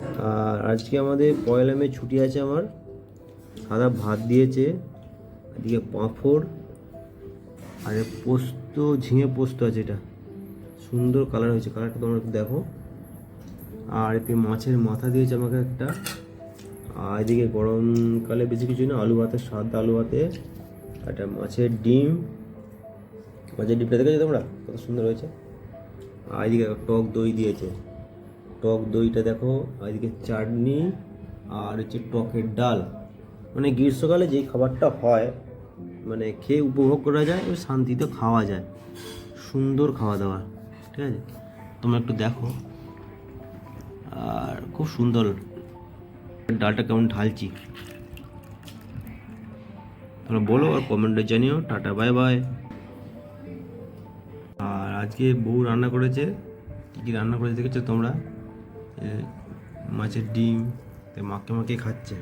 আর আজকে আমাদের পয়লা মে ছুটি আছে আমার। সাদা ভাত দিয়েছে, এদিকে পাঁপড়, আর পোস্ত, ঝিঙে পোস্ত আছে এটা। সুন্দর কালার হয়েছে কালারটা তোমরা একটু দেখো। আর এতে মাছের মাথা দিয়েছে আমাকে একটা। আর এদিকে গরমকালে বেশি কিছু না, আলু ভাতের স্বাদ আলু ভাতে, একটা মাছের ডিম। মাছের ডিমটা দেখেছ তোমরা? কত সুন্দর হয়েছে। আর এদিকে টক দই দিয়েছে। টক দইটা দেখো এদিকে চাটনি, আর হচ্ছে টকের ডাল। মানে গ্রীষ্মকালে যেই খাবারটা হয় মানে খেয়ে উপভোগ করা যায় এবং শান্তিতে খাওয়া যায়। সুন্দর খাওয়া দাওয়া, ঠিক আছে? তোমরা একটু দেখো। আর খুব সুন্দর ডালটা কেমন ঢালছি। তোমরা বলো আর কমেন্টে জানিও। Tata, bye bye. আর আজকে বউ রান্না করেছে। কী রান্না করেছে দেখেছ তোমরা? মাছের ডিম মাকে মাকে খাচ্ছে।